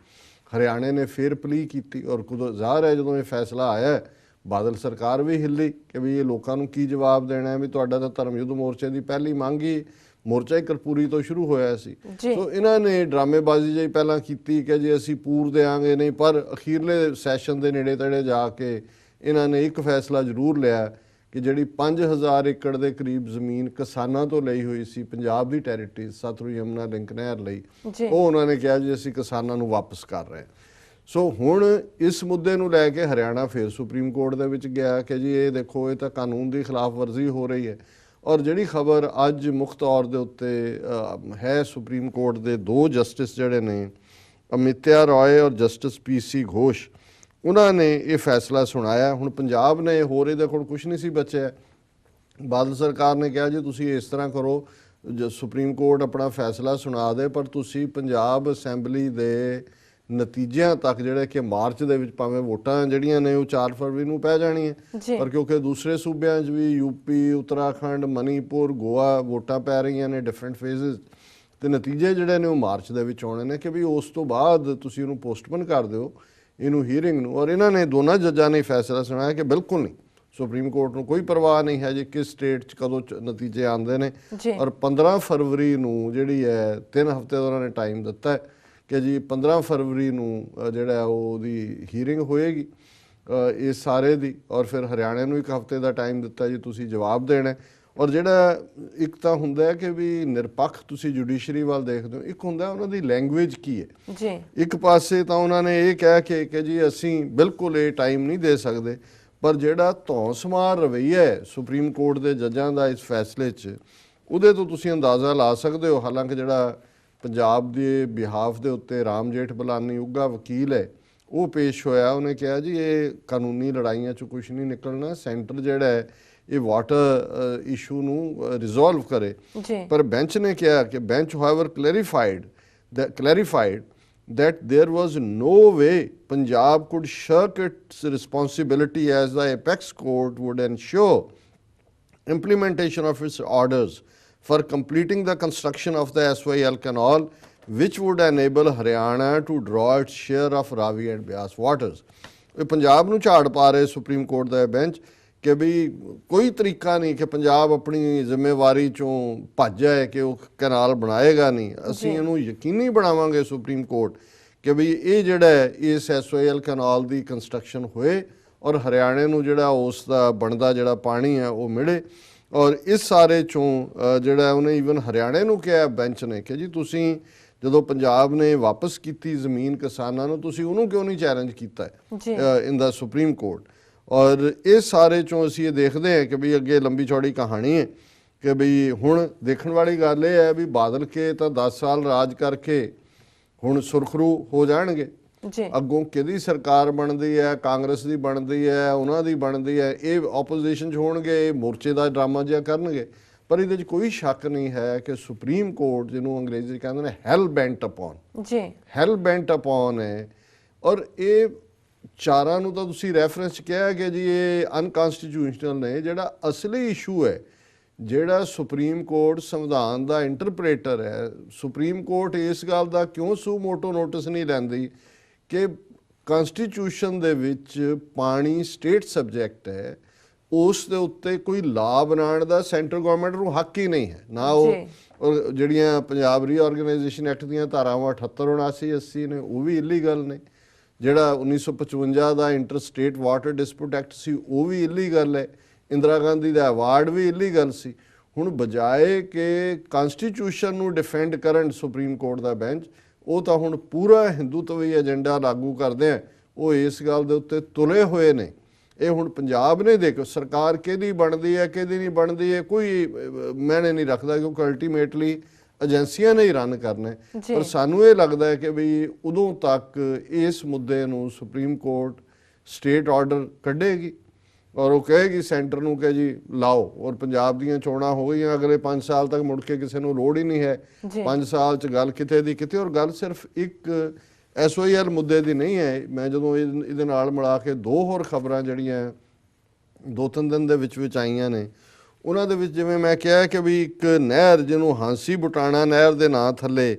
B: ਹਰਿਆਣੇ ਨੇ ਫੇਰ ਪਲੀ ਕੀਤੀ ਔਰ ਕੁਦੋਂ ਜ਼ਾਹਰ ਹੈ ਜਦੋਂ ਇਹ ਫੈਸਲਾ ਆਇਆ ਹੈ, ਬਾਦਲ ਸਰਕਾਰ ਵੀ ਹਿੱਲੀ ਕਿ ਵੀ ਇਹ ਲੋਕਾਂ ਨੂੰ ਕੀ ਜਵਾਬ ਦੇਣਾ ਹੈ ਵੀ ਤੁਹਾਡਾ ਤਾਂ ਧਰਮ ਯੁੱਧ ਮੋਰਚੇ ਦੀ ਪਹਿਲੀ ਮੰਗ ਹੀ ਮੋਰਚਾ ਹੀ ਕਰਪੂਰੀ ਤੋਂ ਸ਼ੁਰੂ ਹੋਇਆ ਸੀ। ਸੋ ਇਹਨਾਂ ਨੇ ਡਰਾਮੇਬਾਜ਼ੀ ਜਿਹੀ ਪਹਿਲਾਂ ਕੀਤੀ ਕਿ ਜੀ ਅਸੀਂ ਪੂਰ ਦੇਾਂਗੇ ਨਹੀਂ ਪਰ ਅਖੀਰਲੇ ਸੈਸ਼ਨ ਦੇ ਨੇੜੇ ਤੇੜੇ ਜਾ ਕੇ ਇਹਨਾਂ ਨੇ ਇੱਕ ਫੈਸਲਾ ਜ਼ਰੂਰ ਲਿਆ ਕਿ ਜਿਹੜੀ 5000 ਏਕੜ ਦੇ ਕਰੀਬ ਜ਼ਮੀਨ ਕਿਸਾਨਾਂ ਤੋਂ ਲਈ ਹੋਈ ਸੀ ਪੰਜਾਬ ਦੀ ਟੈਰੀਟਰੀ ਸਤਲੁਜ ਯਮਨਾ ਲਿੰਕ ਨਹਿਰ ਲਈ ਉਹ ਉਹਨਾਂ ਨੇ ਕਿਹਾ ਜੀ ਅਸੀਂ ਕਿਸਾਨਾਂ ਨੂੰ ਵਾਪਸ ਕਰ ਰਹੇ ਹਾਂ। ਸੋ ਹੁਣ ਇਸ ਮੁੱਦੇ ਨੂੰ ਲੈ ਕੇ ਹਰਿਆਣਾ ਫਿਰ ਸੁਪਰੀਮ ਕੋਰਟ ਦੇ ਵਿੱਚ ਗਿਆ ਕਿ ਜੀ ਇਹ ਦੇਖੋ, ਇਹ ਤਾਂ ਕਾਨੂੰਨ ਦੀ ਖਿਲਾਫਵਰਜ਼ੀ ਹੋ ਰਹੀ ਹੈ। ਔਰ ਜਿਹੜੀ ਖਬਰ ਅੱਜ ਮੁੱਖ ਤੌਰ ਦੇ ਉੱਤੇ ਹੈ ਸੁਪਰੀਮ ਕੋਰਟ ਦੇ ਦੋ ਜਸਟਿਸ ਜਿਹੜੇ ਨੇ, ਅਮਿਤਿਆ ਰਾਏ ਔਰ ਜਸਟਿਸ ਪੀਸੀ ਘੋਸ਼, ਉਹਨਾਂ ਨੇ ਇਹ ਫੈਸਲਾ ਸੁਣਾਇਆ। ਹੁਣ ਪੰਜਾਬ ਨੇ ਹੋਰ ਇਹਦੇ ਕੋਲ ਕੁਝ ਨਹੀਂ ਸੀ ਬਚਿਆ। ਬਾਦਲ ਸਰਕਾਰ ਨੇ ਕਿਹਾ, ਜੀ ਤੁਸੀਂ ਇਸ ਤਰ੍ਹਾਂ ਕਰੋ, ਜ ਸੁਪਰੀਮ ਕੋਰਟ ਆਪਣਾ ਫੈਸਲਾ ਸੁਣਾ ਦੇ, ਪਰ ਤੁਸੀਂ ਪੰਜਾਬ ਅਸੈਂਬਲੀ ਦੇ ਨਤੀਜਿਆਂ ਤੱਕ ਜਿਹੜੇ ਕਿ ਮਾਰਚ ਦੇ ਵਿੱਚ ਭਾਵੇਂ ਵੋਟਾਂ ਜਿਹੜੀਆਂ ਨੇ ਉਹ 4 ਫਰਵਰੀ ਨੂੰ ਪੈ ਜਾਣੀਆਂ। ਪਰ ਕਿਉਂਕਿ ਦੂਸਰੇ ਸੂਬਿਆਂ 'ਚ ਵੀ ਯੂਪੀ ਉੱਤਰਾਖੰਡ ਮਨੀਪੁਰ ਗੋਆ ਵੋਟਾਂ ਪੈ ਰਹੀਆਂ ਨੇ ਡਿਫਰੈਂਟ ਫੇਜ਼ਸ ਤੇ ਨਤੀਜੇ ਜਿਹੜੇ ਨੇ ਉਹ ਮਾਰਚ ਦੇ ਵਿੱਚ ਆਉਣੇ ਨੇ ਕਿ ਵੀ ਉਸ ਤੋਂ ਬਾਅਦ ਤੁਸੀਂ ਉਹਨੂੰ ਪੋਸਟਪੋਨ ਕਰ ਦਿਓ ਇਹਨੂੰ ਹੀਅਰਿੰਗ ਨੂੰ। ਔਰ ਇਹਨਾਂ ਨੇ ਦੋਨਾਂ ਜੱਜਾਂ ਨੇ ਫੈਸਲਾ ਸੁਣਾਇਆ ਕਿ ਬਿਲਕੁਲ ਨਹੀਂ ਸੁਪਰੀਮ ਕੋਰਟ ਨੂੰ ਕੋਈ ਪਰਵਾਹ ਨਹੀਂ ਹੈ ਜੀ ਕਿਸ ਸਟੇਟ 'ਚ ਕਦੋਂ ਨਤੀਜੇ ਆਉਂਦੇ ਨੇ। ਔਰ 15 ਫਰਵਰੀ ਨੂੰ ਜਿਹੜੀ ਹੈ ਤਿੰਨ ਹਫ਼ਤੇ ਦਾ ਉਹਨਾਂ ਨੇ ਟਾਈਮ ਦਿੱਤਾ ਹੈ। ਕਿ ਜੀ 15 ਫਰਵਰੀ ਨੂੰ ਜਿਹੜਾ ਉਹ ਉਹਦੀ ਹੀਅਰਿੰਗ ਹੋਏਗੀ ਇਸ ਸਾਰੇ ਦੀ ਔਰ ਫਿਰ ਹਰਿਆਣੇ ਨੂੰ ਇੱਕ ਹਫ਼ਤੇ ਦਾ ਟਾਈਮ ਦਿੱਤਾ ਜੀ ਤੁਸੀਂ ਜਵਾਬ ਦੇਣਾ। ਔਰ ਜਿਹੜਾ ਇੱਕ ਤਾਂ ਹੁੰਦਾ ਹੈ ਕਿ ਵੀ ਨਿਰਪੱਖ ਤੁਸੀਂ ਜੁਡੀਸ਼ਰੀ ਵੱਲ ਦੇਖਦੇ ਹੋ ਇੱਕ ਹੁੰਦਾ ਉਹਨਾਂ ਦੀ ਲੈਂਗੁਏਜ ਕੀ ਹੈ
A: ਜੀ
B: ਇੱਕ ਪਾਸੇ ਤਾਂ ਉਹਨਾਂ ਨੇ ਇਹ ਕਹਿ ਕੇ ਕਿ ਜੀ ਅਸੀਂ ਬਿਲਕੁਲ ਇਹ ਟਾਈਮ ਨਹੀਂ ਦੇ ਸਕਦੇ ਪਰ ਜਿਹੜਾ ਧੌਂਸਮਾਰ ਰਵੱਈਆ ਹੈ ਸੁਪਰੀਮ ਕੋਰਟ ਦੇ ਜੱਜਾਂ ਦਾ ਇਸ ਫੈਸਲੇ 'ਚ ਉਹਦੇ ਤੋਂ ਤੁਸੀਂ ਅੰਦਾਜ਼ਾ ਲਾ ਸਕਦੇ ਹੋ ਹਾਲਾਂਕਿ ਜਿਹੜਾ ਪੰਜਾਬ ਦੇ ਬਿਹਾਫ ਦੇ ਉੱਤੇ ਰਾਮ ਜੇਠ ਬਲਾਨੀ ਉੱਗਾ ਵਕੀਲ ਹੈ ਉਹ ਪੇਸ਼ ਹੋਇਆ ਉਹਨੇ ਕਿਹਾ ਜੀ ਇਹ ਕਾਨੂੰਨੀ ਲੜਾਈਆਂ 'ਚ ਕੁਝ ਨਹੀਂ ਨਿਕਲਣਾ ਸੈਂਟਰ ਜਿਹੜਾ ਹੈ ਇਹ ਵਾਟਰ ਇਸ਼ੂ ਨੂੰ ਰਿਜ਼ੋਲਵ ਕਰੇ ਪਰ ਬੈਂਚ ਨੇ ਕਿਹਾ ਕਿ bench however clarified that clarified that there was no way Punjab could shirk its responsibility as the apex court would ensure implementation of its orders for completing the construction of the SYL canal which would enable Haryana to draw its share of Ravi and Beas waters. ਇਹ ਪੰਜਾਬ ਨੂੰ ਝਾੜ ਪਾ ਰਹੇ supreme court ਦਾ bench ਕਿ ਵੀ ਕੋਈ ਤਰੀਕਾ ਨਹੀਂ ਕਿ ਪੰਜਾਬ ਆਪਣੀ ਜ਼ਿੰਮੇਵਾਰੀ ਚੋਂ ਭੱਜ ਜਾਏ ਕਿ ਉਹ ਕਨਾਲ ਬਣਾਏਗਾ ਨਹੀਂ। ਅਸੀਂ। ਇਹਨੂੰ ਯਕੀਨੀ ਬਣਾਵਾਂਗੇ ਸੁਪਰੀਮ ਕੋਰਟ ਕਿ ਵੀ ਇਹ ਜਿਹੜਾ ਇਸ ਐਸਓਐਲ ਕਨਾਲ ਦੀ ਕੰਸਟਰਕਸ਼ਨ ਹੋਏ ਔਰ ਹਰਿਆਣੇ ਨੂੰ ਜਿਹੜਾ ਉਸ ਦਾ ਬਣਦਾ ਜਿਹੜਾ ਪਾਣੀ ਹੈ ਉਹ ਮਿਲੇ। ਔਰ ਇਸ ਸਾਰੇ ਚੋਂ ਜਿਹੜਾ ਉਹਨੇ ਈਵਨ ਹਰਿਆਣੇ ਨੂੰ ਕਿਹਾ ਬੈਂਚ ਨੇ ਕਿ ਜੀ ਤੁਸੀਂ ਜਦੋਂ ਪੰਜਾਬ ਨੇ ਵਾਪਸ ਕੀਤੀ ਜ਼ਮੀਨ ਕਿਸਾਨਾਂ ਨੂੰ ਤੁਸੀਂ ਉਹਨੂੰ ਕਿਉਂ ਨਹੀਂ ਚੈਲੰਜ ਕੀਤਾ। ਇਨ ਦਾ ਸੁਪਰੀਮ ਕੋਰਟ ਔਰ ਇਹ ਸਾਰੇ ਚੋਂ ਅਸੀਂ ਇਹ ਦੇਖਦੇ ਹਾਂ ਕਿ ਵੀ ਅੱਗੇ ਲੰਬੀ ਚੌੜੀ ਕਹਾਣੀ ਹੈ ਕਿ ਵੀ ਹੁਣ ਦੇਖਣ ਵਾਲੀ ਗੱਲ ਇਹ ਹੈ ਵੀ ਬਾਦਲ ਕੇ ਤਾਂ 10 ਸਾਲ ਰਾਜ ਕਰਕੇ ਹੁਣ ਸੁਰਖਰੂ ਹੋ ਜਾਣਗੇ।
A: ਜੀ।
B: ਅੱਗੋਂ ਕਿਹਦੀ ਸਰਕਾਰ ਬਣਦੀ ਹੈ ਕਾਂਗਰਸ ਦੀ ਬਣਦੀ ਹੈ ਉਹਨਾਂ ਦੀ ਬਣਦੀ ਹੈ ਇਹ ਆਪੋਜੀਸ਼ਨ 'ਚ ਹੋਣਗੇ ਇਹ ਮੋਰਚੇ ਦਾ ਡਰਾਮਾ ਜਿਹਾ ਕਰਨਗੇ। ਪਰ ਇਹਦੇ 'ਚ ਕੋਈ ਸ਼ੱਕ ਨਹੀਂ ਹੈ ਕਿ ਸੁਪਰੀਮ ਕੋਰਟ ਜਿਹਨੂੰ ਅੰਗਰੇਜ਼ੀ 'ਚ ਕਹਿੰਦੇ ਨੇ ਹੈਲ ਬੈਂਟ ਅਪਨ
A: ਜੀ।
B: ਹੈਲ ਬੈਂਟ ਅਪਨ ਹੈ। ਔਰ ਇਹ ਚਾਰਾਂ ਨੂੰ ਤਾਂ ਤੁਸੀਂ ਰੈਫਰੈਂਸ 'ਚ ਕਿਹਾ ਕਿ ਜੀ ਇਹ ਅਨਕਨਸਟੀਟਿਊਸ਼ਨਲ ਨੇ ਜਿਹੜਾ ਅਸਲੀ ਇਸ਼ੂ ਹੈ ਜਿਹੜਾ ਸੁਪਰੀਮ ਕੋਰਟ ਸੰਵਿਧਾਨ ਦਾ ਇੰਟਰਪ੍ਰੀਟਰ ਹੈ। ਸੁਪਰੀਮ ਕੋਰਟ ਇਸ ਗੱਲ ਦਾ ਕਿਉਂ ਸੂ ਮੋਟੋ ਨੋਟਿਸ ਨਹੀਂ ਲੈਂਦੀ ਕਿ ਕਨਸਟੀਟਿਊਸ਼ਨ ਦੇ ਵਿੱਚ ਪਾਣੀ ਸਟੇਟ ਸਬਜੈਕਟ ਹੈ ਉਸ ਦੇ ਉੱਤੇ ਕੋਈ ਲਾਅ ਬਣਾਉਣ ਦਾ ਸੈਂਟਰ ਗਵਰਨਮੈਂਟ ਨੂੰ ਹੱਕ ਹੀ ਨਹੀਂ ਹੈ। ਨਾ ਉਹ ਜਿਹੜੀਆਂ ਪੰਜਾਬ ਰੀਆਰਗੇਨਾਈਜੇਸ਼ਨ ਐਕਟ ਦੀਆਂ ਧਾਰਾਵਾਂ 78 79 80 ਨੇ ਉਹ ਵੀ ਇਲੀਗਲ ਨੇ। ਜਿਹੜਾ 1955 ਦਾ inter state water dispute act ਸੀ ਉਹ ਵੀ ਇਲੀਗਲ ਹੈ। ਇੰਦਰਾ ਗਾਂਧੀ ਦਾ ਅਵਾਰਡ ਵੀ ਇਲੀਗਲ ਸੀ। ਹੁਣ ਬਜਾਏ ਕਿ ਕਨਸਟੀਟਿਊਸ਼ਨ ਨੂੰ ਡਿਫੈਂਡ ਕਰਨ ਸੁਪਰੀਮ ਕੋਰਟ ਦਾ ਬੈਂਚ ਉਹ ਤਾਂ ਹੁਣ ਪੂਰਾ ਹਿੰਦੂਤਵੀ ਏਜੰਡਾ ਲਾਗੂ ਕਰਦੇ ਆ। ਉਹ ਇਸ ਗੱਲ ਦੇ ਉੱਤੇ ਤੁਲੇ ਹੋਏ ਨੇ। ਇਹ ਹੁਣ ਪੰਜਾਬ ਨੇ ਦੇਖੋ ਸਰਕਾਰ ਕਿਹਦੀ ਬਣਦੀ ਹੈ ਕਿਹਦੀ ਨਹੀਂ ਬਣਦੀ ਹੈ ਕੋਈ ਮੈਨੇ ਨਹੀਂ ਰੱਖਦਾ ਕਿਉਂਕਿ ਅਲਟੀਮੇਟਲੀ ਏਜੰਸੀਆਂ ਨੇ ਹੀ ਰਨ ਕਰਨਾ। ਪਰ ਸਾਨੂੰ ਇਹ ਲੱਗਦਾ ਹੈ ਕਿ ਵੀ ਉਦੋਂ ਤੱਕ ਇਸ ਮੁੱਦੇ ਨੂੰ ਸੁਪਰੀਮ ਕੋਰਟ ਸਟੇਟ ਆਰਡਰ ਕੱਢੇਗੀ। ਔਰ ਉਹ ਕਹੇਗੀ ਸੈਂਟਰ ਨੂੰ ਕਿ ਜੀ ਲਾਓ। ਔਰ ਪੰਜਾਬ ਦੀਆਂ ਚੋਣਾਂ ਹੋ ਗਈਆਂ ਅਗਲੇ 5 ਸਾਲ ਤੱਕ ਮੁੜ ਕੇ ਕਿਸੇ ਨੂੰ ਲੋੜ ਹੀ ਨਹੀਂ ਹੈ।
A: ਜੀ।
B: 5 ਸਾਲ ਚ ਗੱਲ ਕਿਤੇ ਦੀ ਕਿਤੇ ਔਰ ਗੱਲ ਸਿਰਫ ਇੱਕ ਐਸਓਐਲ ਮੁੱਦੇ ਦੀ ਨਹੀਂ ਹੈ। ਮੈਂ ਜਦੋਂ ਇਹ- ਇਹਦੇ ਨਾਲ ਮਿਲਾ ਕੇ ਦੋ ਹੋਰ ਖਬਰਾਂ ਜਿਹੜੀਆਂ ਦੋ ਤਿੰਨ ਦਿਨ ਦੇ ਵਿੱਚ ਵਿੱਚ ਆਈਆਂ ਨੇ ਉਹਨਾਂ ਦੇ ਵਿੱਚ ਜਿਵੇਂ ਮੈਂ ਕਿਹਾ ਕਿ ਵੀ ਇੱਕ ਨਹਿਰ ਜਿਹਨੂੰ ਹਾਂਸੀ ਬੁਟਾਣਾ ਨਹਿਰ ਦੇ ਨਾਂ ਥੱਲੇ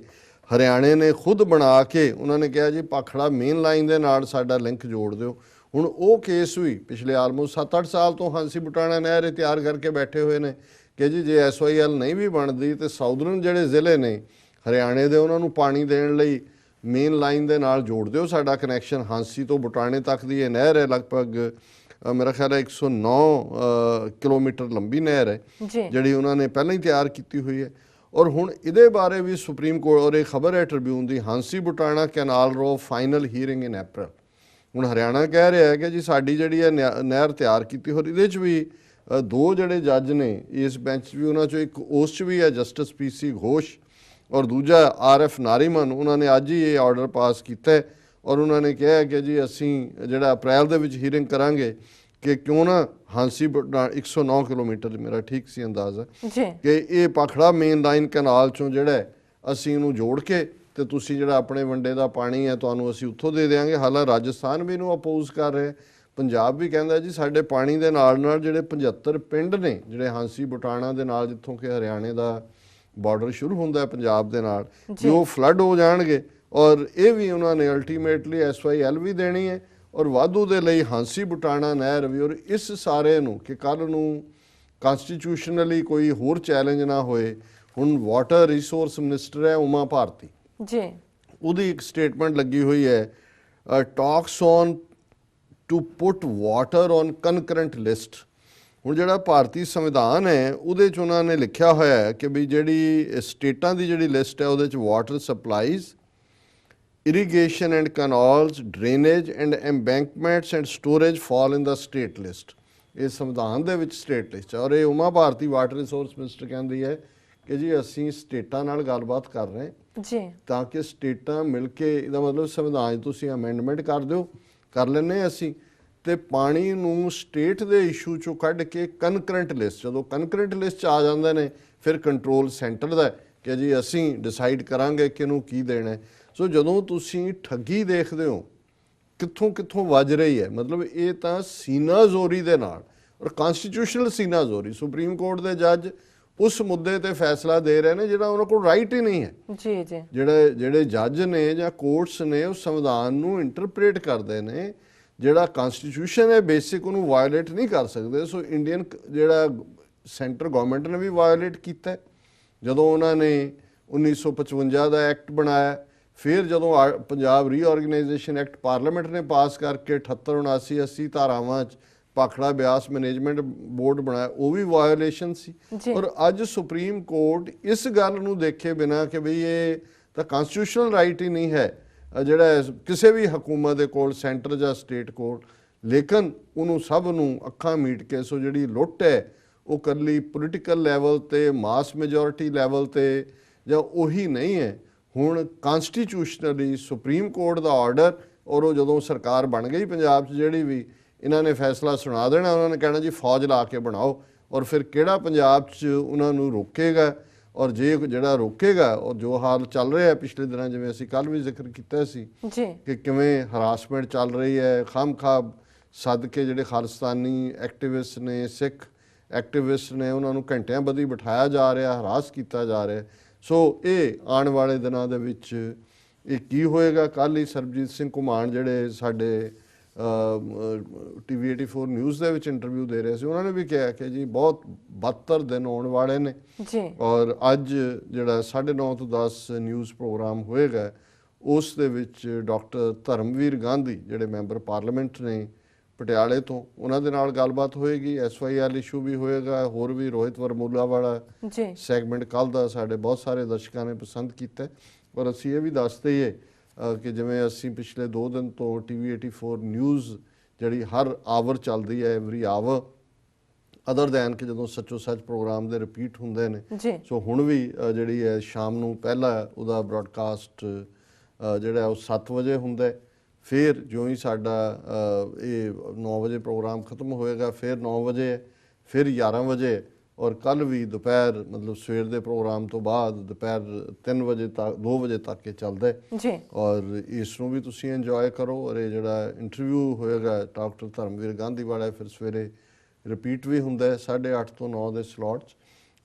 B: ਹਰਿਆਣੇ ਨੇ ਖੁਦ ਬਣਾ ਕੇ ਉਹਨਾਂ ਨੇ ਕਿਹਾ ਜੀ ਪਾਖੜਾ ਮੇਨ ਲਾਈਨ ਦੇ ਨਾਲ ਸਾਡਾ ਲਿੰਕ ਜੋੜ ਦਿਓ। ਹੁਣ ਉਹ ਕੇਸ ਵੀ ਪਿਛਲੇ ਆਲਮੋਸਟ 7-8 ਸਾਲ ਤੋਂ ਹਾਂਸੀ ਬੁਟਾਣਾ ਨਹਿਰ ਤਿਆਰ ਕਰਕੇ ਬੈਠੇ ਹੋਏ ਨੇ ਕਿ ਜੀ ਜੇ ਐਸਓਆਈਐਲ ਨਹੀਂ ਵੀ ਬਣਦੀ ਤੇ ਸਾਊਦਰਨ ਜਿਹੜੇ ਜ਼ਿਲ੍ਹੇ ਨੇ ਹਰਿਆਣੇ ਦੇ ਉਹਨਾਂ ਨੂੰ ਪਾਣੀ ਦੇਣ ਲਈ ਮੇਨ ਲਾਈਨ ਦੇ ਨਾਲ ਜੋੜ ਦਿਓ ਸਾਡਾ ਕਨੈਕਸ਼ਨ ਹਾਂਸੀ ਤੋਂ ਬੁਟਾਣੇ ਤੱਕ ਦੀ ਇਹ ਨਹਿਰ ਹੈ ਲਗਭਗ ਮੇਰਾ ਖਿਆਲ ਹੈ 109 ਅ, ਕਿਲੋਮੀਟਰ ਲੰਬੀ ਨਹਿਰ ਹੈ ਜਿਹੜੀ ਉਹਨਾਂ ਨੇ ਪਹਿਲਾਂ ਹੀ ਤਿਆਰ ਕੀਤੀ ਹੋਈ ਹੈ। ਔਰ ਹੁਣ ਇਹਦੇ ਬਾਰੇ ਵੀ ਸੁਪਰੀਮ ਕੋਰਟ ਔਰ ਇਹ ਖਬਰ ਹੈ Tribune the Hansi Butana canal row final hearing in April ਹੁਣ ਹਰਿਆਣਾ ਕਹਿ ਰਿਹਾ ਹੈ ਕਿ ਜੀ ਸਾਡੀ ਜਿਹੜੀ ਹੈ ਨਹਿਰ ਤਿਆਰ ਕੀਤੀ ਹੋਰ ਇਹਦੇ ਚ ਵੀ ਦੋ ਜਿਹੜੇ ਜੱਜ ਨੇ ਇਸ ਬੈਂਚ ਵੀ ਉਹਨਾਂ ਚੋਂ ਇੱਕ ਉਸ 'ਚ ਵੀ ਹੈ ਜਸਟਿਸ ਪੀਸੀ ਘੋਸ਼ ਔਰ ਦੂਜਾ ਆਰਐਫ ਨਾਰੀਮਨ ਉਹਨਾਂ ਨੇ ਅੱਜ ਹੀ ਇਹ ਆਰਡਰ ਪਾਸ ਕੀਤਾ ਹੈ ਔਰ ਉਹਨਾਂ ਨੇ ਕਿਹਾ ਕਿ ਜੀ ਅਸੀਂ ਜਿਹੜਾ ਅਪ੍ਰੈਲ ਦੇ ਵਿੱਚ ਹੀਅਰਿੰਗ ਕਰਾਂਗੇ ਕਿ ਕਿਉਂ ਨਾ ਹਾਂਸੀ ਬੁਟਾਣਾ 109 ਕਿਲੋਮੀਟਰ ਮੇਰਾ ਠੀਕ ਸੀ ਅੰਦਾਜ਼ਾ
A: ਜੀ।
B: ਕਿ ਇਹ ਪਖੜਾ ਮੇਨ ਲਾਈਨ ਕਨਾਲ ਚੋਂ ਜਿਹੜਾ ਅਸੀਂ ਇਹਨੂੰ ਜੋੜ ਕੇ ਤੇ ਤੁਸੀਂ ਜਿਹੜਾ ਆਪਣੇ ਵੰਡੇ ਦਾ ਪਾਣੀ ਹੈ ਤੁਹਾਨੂੰ ਅਸੀਂ ਉੱਥੋਂ ਦੇ ਦੇਵਾਂਗੇ ਹਾਲਾਂ ਰਾਜਸਥਾਨ ਵੀ ਇਹਨੂੰ ਅਪੋਜ਼ ਕਰ ਰਿਹਾ। ਪੰਜਾਬ ਵੀ ਕਹਿੰਦਾ ਜੀ ਸਾਡੇ ਪਾਣੀ ਦੇ ਨਾਲ ਨਾਲ ਜਿਹੜੇ 75 ਪਿੰਡ ਨੇ ਜਿਹੜੇ ਹਾਂਸੀ ਬੁਟਾਣਾ ਦੇ ਨਾਲ ਜਿੱਥੋਂ ਕਿ ਹਰਿਆਣੇ ਦਾ ਬਾਰਡਰ ਸ਼ੁਰੂ ਹੁੰਦਾ ਹੈ ਪੰਜਾਬ ਦੇ ਨਾਲ
A: ਜੀ।
B: ਉਹ ਫਲੱਡ ਹੋ ਜਾਣਗੇ। ਔਰ ਇਹ ਵੀ ਉਹਨਾਂ ਨੇ ਅਲਟੀਮੇਟਲੀ ਐਸਵਾਈਐਲ ਵੀ ਦੇਣੀ ਹੈ। ਔਰ ਵਾਧੂ ਦੇ ਲਈ ਹਾਂਸੀ ਬੁਟਾਣਾ ਨਹਿਰ ਵੀ ਔਰ ਇਸ ਸਾਰੇ ਨੂੰ ਕਿ ਕੱਲ ਨੂੰ ਕਨਸਟੀਟਿਊਸ਼ਨਲੀ ਕੋਈ ਹੋਰ ਚੈਲੰਜ ਨਾ ਹੋਏ। ਹੁਣ ਵਾਟਰ ਰਿਸੋਰਸ ਮਿਨਿਸਟਰ ਹੈ ਉਮਾ ਭਾਰਤੀ।
A: ਜੀ।
B: ਉਹਦੀ ਇੱਕ ਸਟੇਟਮੈਂਟ ਲੱਗੀ ਹੋਈ ਹੈ talks on to put water on concurrent list ਹੁਣ ਜਿਹੜਾ ਭਾਰਤੀ ਸੰਵਿਧਾਨ ਹੈ, ਉਹਦੇ ਚ ਉਹਨਾਂ ਨੇ ਲਿਖਿਆ ਹੋਇਆ ਹੈ ਕਿ ਵੀ ਜਿਹੜੀ ਸਟੇਟਾਂ ਦੀ ਜਿਹੜੀ ਲਿਸਟ ਹੈ, ਉਹਦੇ ਚ water supplies irrigation and canals drainage and embankments and storage fall in the state list ਇਹ ਸੰਵਿਧਾਨ ਦੇ ਵਿੱਚ ਸਟੇਟ ਲਿਸਟ ਹੈ ਔਰ ਇਹ Uma Bharti water resource minister ਕਹਿੰਦੀ ਹੈ ਕਿ ਜੀ ਅਸੀਂ ਸਟੇਟਾਂ ਨਾਲ ਗੱਲਬਾਤ ਕਰ ਰਹੇ ਹਾਂ।
A: ਜੀ।
B: ਤਾਂ ਕਿ ਸਟੇਟਾਂ ਮਿਲ ਕੇ ਇਹਦਾ ਮਤਲਬ ਸੰਵਿਧਾਨ ਤੁਸੀਂ ਅਮੈਂਡਮੈਂਟ ਕਰ ਦਿਓ ਕਰ ਲੈਨੇ ਅਸੀਂ। ਤੇ ਪਾਣੀ ਨੂੰ ਸਟੇਟ ਦੇ ਇਸ਼ੂ ਚੋਂ ਕੱਢ ਕੇ ਕਨਕਰੈਂਟ ਲਿਸਟ ਜਦੋਂ ਕਨਕਰੈਂਟ ਲਿਸਟ 'ਚ ਆ ਜਾਂਦੇ ਨੇ ਫਿਰ ਕੰਟਰੋਲ ਸੈਂਟਰ ਦਾ ਕਿ ਜੀ ਅਸੀਂ ਡਿਸਾਈਡ ਕਰਾਂਗੇ ਕਿ ਇਹਨੂੰ ਕੀ ਦੇਣਾ ਸੋ ਜਦੋਂ ਤੁਸੀਂ ਠੱਗੀ ਦੇਖਦੇ ਹੋ ਕਿੱਥੋਂ ਕਿੱਥੋਂ ਵੱਜ ਰਹੀ ਹੈ ਮਤਲਬ ਇਹ ਤਾਂ ਸੀਨਾ ਜ਼ੋਰੀ ਦੇ ਨਾਲ ਔਰ ਕਨਸਟੀਟਿਊਸ਼ਨਲ ਸੀਨਾ ਜ਼ੋਰੀ ਸੁਪਰੀਮ ਕੋਰਟ ਦੇ ਜੱਜ ਉਸ ਮੁੱਦੇ ਤੇ ਫੈਸਲਾ ਦੇ ਰਹੇ ਨੇ ਜਿਹੜਾ ਉਹਨਾਂ ਕੋਲ ਰਾਈਟ ਹੀ ਨਹੀਂ ਹੈ।
A: ਜੀ ਜੀ।
B: ਜਿਹੜੇ ਜਿਹੜੇ ਜੱਜ ਨੇ ਜਾਂ ਕੋਰਟਸ ਨੇ ਉਹ ਸੰਵਿਧਾਨ ਨੂੰ ਇੰਟਰਪ੍ਰੀਟ ਕਰਦੇ ਨੇ ਜਿਹੜਾ ਕਨਸਟੀਟਿਊਸ਼ਨ ਹੈ ਬੇਸਿਕ ਉਹਨੂੰ ਵਾਇਓਲੇਟ ਨਹੀਂ ਕਰ ਸਕਦੇ। ਸੋ ਇੰਡੀਅਨ ਜਿਹੜਾ ਸੈਂਟਰ ਗਵਰਨਮੈਂਟ ਨੇ ਵੀ ਵਾਇਓਲੇਟ ਕੀਤਾ। ਜਦੋਂ ਉਹਨਾਂ ਨੇ 1955 ਦਾ ਐਕਟ ਬਣਾਇਆ ਫਿਰ ਜਦੋਂ ਪੰਜਾਬ ਰੀਆਰਗੇਨਾਈਜੇਸ਼ਨ ਐਕਟ ਪਾਰਲੀਮੈਂਟ ਨੇ ਪਾਸ ਕਰਕੇ 78 79 80 ਧਾਰਾਵਾਂ ਚ ਪਾਖੜਾ ਬਿਆਸ ਮੈਨੇਜਮੈਂਟ ਬੋਰਡ ਬਣਾਇਆ ਉਹ ਵੀ ਵਾਇਓਲੇਸ਼ਨ ਸੀ। ਔਰ ਅੱਜ ਸੁਪਰੀਮ ਕੋਰਟ ਇਸ ਗੱਲ ਨੂੰ ਦੇਖੇ ਬਿਨਾ ਕਿ ਵੀ ਇਹ ਤਾਂ ਕਨਸਟੀਟਿਊਸ਼ਨਲ ਰਾਈਟ ਹੀ ਨਹੀਂ ਹੈ ਜਿਹੜਾ ਕਿਸੇ ਵੀ ਹਕੂਮਤ ਦੇ ਕੋਲ ਸੈਂਟਰ ਜਾਂ ਸਟੇਟ ਕੋਲ ਲੇਕਿਨ ਉਹਨੂੰ ਸਭ ਨੂੰ ਅੱਖਾਂ ਮੀਟ ਕੇ ਸੋ ਜਿਹੜੀ ਲੁੱਟ ਹੈ ਉਹ ਕੱਲੀ ਪੋਲੀਟੀਕਲ ਲੈਵਲ ਤੇ ਮਾਸ ਮੈਜੋਰਿਟੀ ਲੈਵਲ ਤੇ ਜਾਂ ਉਹੀ ਨਹੀਂ ਹੈ ਹੁਣ ਕਨਸਟੀਟਿਊਸ਼ਨਲੀ ਸੁਪਰੀਮ ਕੋਰਟ ਦਾ ਆਰਡਰ ਔਰ ਉਹ ਜਦੋਂ ਸਰਕਾਰ ਬਣ ਗਈ ਪੰਜਾਬ 'ਚ ਜਿਹੜੀ ਵੀ ਇਹਨਾਂ ਨੇ ਫੈਸਲਾ ਸੁਣਾ ਦੇਣਾ ਉਹਨਾਂ ਨੇ ਕਹਿਣਾ ਜੀ ਫੌਜ ਲਾ ਕੇ ਬਣਾਓ ਔਰ ਫਿਰ ਕਿਹੜਾ ਪੰਜਾਬ 'ਚ ਉਹਨਾਂ ਨੂੰ ਰੋਕੇਗਾ ਔਰ ਜੇ ਜਿਹੜਾ ਰੋਕੇਗਾ ਔਰ ਜੋ ਹਾਲ ਚੱਲ ਰਿਹਾ ਹੈ ਪਿਛਲੇ ਦਿਨਾਂ ਜਿਵੇਂ ਅਸੀਂ ਕੱਲ ਵੀ ਜ਼ਿਕਰ ਕੀਤਾ ਸੀ
A: ਜੀ।
B: ਕਿ ਕਿਵੇਂ ਹਰਾਸਮੈਂਟ ਚੱਲ ਰਹੀ ਹੈ ਖਾਮਖਾਬ ਸਦਕੇ ਜਿਹੜੇ ਖਾਲਿਸਤਾਨੀ ਐਕਟਿਵਿਸਟ ਨੇ ਸਿੱਖ ਐਕਟਿਵਿਸਟ ਨੇ ਉਹਨਾਂ ਨੂੰ ਘੰਟਿਆਂ ਬੱਧੀ ਬਿਠਾਇਆ ਜਾ ਰਿਹਾ ਹਰਾਸ ਕੀਤਾ ਜਾ ਰਿਹਾ। ਸੋ ਇਹ ਆਉਣ ਵਾਲੇ ਦਿਨਾਂ ਦੇ ਵਿੱਚ ਇਹ ਕੀ ਹੋਏਗਾ? ਕੱਲ ਹੀ ਸਰਬਜੀਤ ਸਿੰਘ ਘੁਮਾਣ ਜਿਹੜੇ ਸਾਡੇ ਟੀਵੀ 84 ਨਿਊਜ਼ ਦੇ ਵਿੱਚ ਇੰਟਰਵਿਊ ਦੇ ਰਹੇ ਸੀ। ਉਹਨਾਂ ਨੇ ਵੀ ਕਿਹਾ ਕਿ ਜੀ ਬਹੁਤ ਬਦਤਰ ਦਿਨ ਆਉਣ ਵਾਲੇ ਨੇ।
A: ਜੀ।
B: ਔਰ ਅੱਜ ਜਿਹੜਾ 9:30 ਤੋਂ 10 ਨਿਊਜ਼ ਪ੍ਰੋਗਰਾਮ ਹੋਏਗਾ ਉਸ ਦੇ ਵਿੱਚ ਡਾਕਟਰ ਧਰਮਵੀਰ ਗਾਂਧੀ ਜਿਹੜੇ ਮੈਂਬਰ ਪਾਰਲੀਮੈਂਟ ਨੇ ਪਟਿਆਲੇ ਤੋਂ ਉਹਨਾਂ ਦੇ ਨਾਲ ਗੱਲਬਾਤ ਹੋਏਗੀ। ਐਸਵਾਈਐਲ ਇਸ਼ੂ ਵੀ ਹੋਏਗਾ ਹੋਰ ਵੀ ਰੋਹਿਤ ਵਰਮੂਲਾ ਵਾਲਾ
A: ਜੀ।
B: ਸੈਗਮੈਂਟ ਕੱਲ ਦਾ ਸਾਡੇ ਬਹੁਤ ਸਾਰੇ ਦਰਸ਼ਕਾਂ ਨੇ ਪਸੰਦ ਕੀਤਾ। ਔਰ ਅਸੀਂ ਇਹ ਵੀ ਦੱਸਦੇ ਹੈ ਕਿ ਜਿਵੇਂ ਅਸੀਂ ਪਿਛਲੇ 2 ਦਿਨ ਤੋਂ ਟੀਵੀ 84 ਨਿਊਜ਼ ਜਿਹੜੀ ਹਰ ਆਵਰ ਚੱਲਦੀ ਹੈ ਐਵਰੀ ਆਵਰ ਅਦਰ ਦੈਨ ਕਿ ਜਦੋਂ ਸੱਚੋ ਸੱਚ ਪ੍ਰੋਗਰਾਮ ਦੇ ਰਿਪੀਟ ਹੁੰਦੇ ਨੇ ਸੋ ਹੁਣ ਵੀ ਜਿਹੜੀ ਹੈ ਸ਼ਾਮ ਨੂੰ ਪਹਿਲਾ ਉਹਦਾ ਬ੍ਰਾਡਕਾਸਟ ਜਿਹੜਾ ਉਹ 7 ਵਜੇ ਹੁੰਦਾ ਹੈ ਫਿਰ ਜਿਉਂ ਹੀ ਸਾਡਾ ਇਹ 9 ਵਜੇ ਪ੍ਰੋਗਰਾਮ ਖਤਮ ਹੋਏਗਾ ਫਿਰ 9 ਵਜੇ ਫਿਰ 11 ਵਜੇ ਔਰ ਕੱਲ ਵੀ ਦੁਪਹਿਰ ਮਤਲਬ ਸਵੇਰ ਦੇ ਪ੍ਰੋਗਰਾਮ ਤੋਂ ਬਾਅਦ ਦੁਪਹਿਰ 3 ਵਜੇ ਤੱਕ 2 ਵਜੇ ਤੱਕ ਇਹ ਚੱਲਦਾ ਹੈ।
A: ਜੀ।
B: ਔਰ ਇਸ ਨੂੰ ਵੀ ਤੁਸੀਂ ਇੰਜੋਏ ਕਰੋ ਔਰ ਇਹ ਜਿਹੜਾ ਇੰਟਰਵਿਊ ਹੋਏਗਾ ਡਾਕਟਰ ਧਰਮਵੀਰ ਗਾਂਧੀ ਵਾਲਾ ਫਿਰ ਸਵੇਰੇ ਰਿਪੀਟ ਵੀ ਹੁੰਦਾ ਹੈ 8:30 ਤੋਂ 9 ਦੇ ਸਲੋਟਸ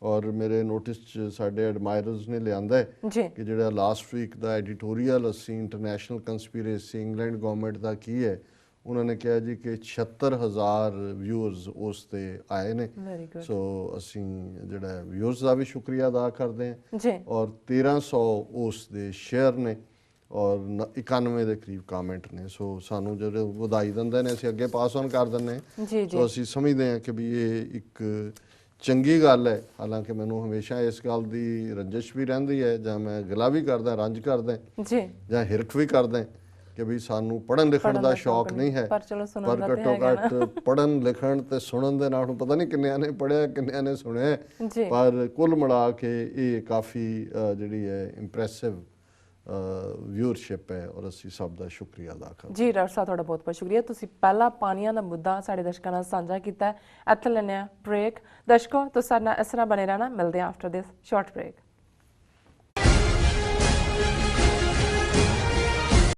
B: ਔਰ ਮੇਰੇ ਨੋਟਿਸ 'ਚ ਸਾਡੇ ਐਡਮਾਇਰਰਸ ਨੇ ਲਿਆਂਦਾ ਹੈ ਕਿ ਜਿਹੜਾ ਲਾਸਟ ਵੀਕ ਦਾ ਐਡੀਟੋਰੀਅਲ ਅਸੀਂ ਇੰਟਰਨੈਸ਼ਨਲ ਕੰਸਪੀਰੇਸੀ ਇੰਗਲੈਂਡ ਗਵਰਨਮੈਂਟ ਦਾ ਕੀ ਹੈ ਉਹਨਾਂ ਨੇ ਕਿਹਾ ਜੀ ਕਿ 76000 ਵਿਊਅਰਸ ਉਸ ਤੇ ਆਏ ਨੇ। ਸੋ ਅਸੀਂ ਜਿਹੜਾ ਵਿਊਅਰਸ ਦਾ ਵੀ ਸ਼ੁਕਰੀਆ ਅਦਾ ਕਰਦੇ ਹਾਂ।
A: ਜੀ।
B: ਔਰ 1300 ਉਸ ਦੇ ਸ਼ੇਅਰ ਨੇ ਔਰ ਨ- 91 ਦੇ ਕਰੀਬ ਕਮੈਂਟ ਨੇ। ਸੋ ਸਾਨੂੰ ਜਿਹੜੇ ਵਧਾਈ ਦਿੰਦੇ ਨੇ ਅਸੀਂ ਅੱਗੇ ਪਾਸ ਔਨ ਕਰ
A: ਜੀ
B: ਸੋ ਅਸੀਂ ਸਮਝਦੇ ਹਾਂ ਕਿ ਵੀ ਇਹ ਇੱਕ ਚੰਗੀ ਗੱਲ ਹੈ। ਹਾਲਾਂਕਿ ਮੈਨੂੰ ਹਮੇਸ਼ਾ ਇਸ ਗੱਲ ਦੀ ਰੰਜਿਸ਼ ਵੀ ਰਹਿੰਦੀ ਹੈ ਜਾਂ ਮੈਂ ਗਿਲਾ ਵੀ ਕਰਦਾ ਰੰਜ ਕਰਦਾ।
A: ਜੀ।
B: ਜਾਂ ਹਿਰਖ ਵੀ ਕਰਦਾ। ਕਿ ਵੀ ਸਾਨੂੰ ਪੜ੍ਹਨ ਲਿਖਣ ਦਾ ਸ਼ੌਕ ਨਹੀਂ ਹੈ।
A: ਪਰ ਚਲੋ ਸੁਣਨ
B: ਪਰ
A: ਦਾ ਤੇ
B: ਘੱਟੋ
A: ਹੈਗਾ।
B: ਘੱਟ ਪੜ੍ਹਨ ਲਿਖਣ ਤੇ ਸੁਣਨ ਦੇ ਨਾਲ ਹੁਣ ਪਤਾ ਨਹੀਂ ਕਿੰਨਿਆਂ ਨੇ ਪੜ੍ਹਿਆ ਕਿੰਨਿਆਂ ਨੇ ਸੁਣਿਆ। ਪਰ ਕੁੱਲ ਮਿਲਾ ਕੇ ਇਹ ਕਾਫੀ ਜਿਹੜੀ ਹੈ ਇੰਪ੍ਰੈਸਿਵ ਵਿਊਅਰਸ਼ਿਪ ਹੈ ਔਰ ਅਸੀਂ ਸਭ ਦਾ ਸ਼ੁਕਰੀਆ ਅਦਾ ਕਰਦੇ
A: ਜੀ ਡਾਕਟਰ ਸਾਹਿਬ ਤੁਹਾਡਾ ਬਹੁਤ ਬਹੁਤ ਸ਼ੁਕਰੀਆ। ਤੁਸੀਂ ਪਹਿਲਾ ਪਾਣੀਆਂ ਦਾ ਮੁੱਦਾ ਸਾਡੇ ਦਰਸ਼ਕਾਂ ਨਾਲ ਸਾਂਝਾ ਕੀਤਾ। ਇੱਥੇ ਲੈਣੇ ਬ੍ਰੇਕ ਦਰਸ਼ਕੋ ਤੁਸੀਂ ਸਾਡੇ ਨਾਲ ਇਸ ਤਰ੍ਹਾਂ ਬਣੇ ਰਹਿਣਾ। ਮਿਲਦੇ ਆਫਟਰ ਦਿਸ ਸ਼ਾਰਟ ਬ੍ਰੇਕ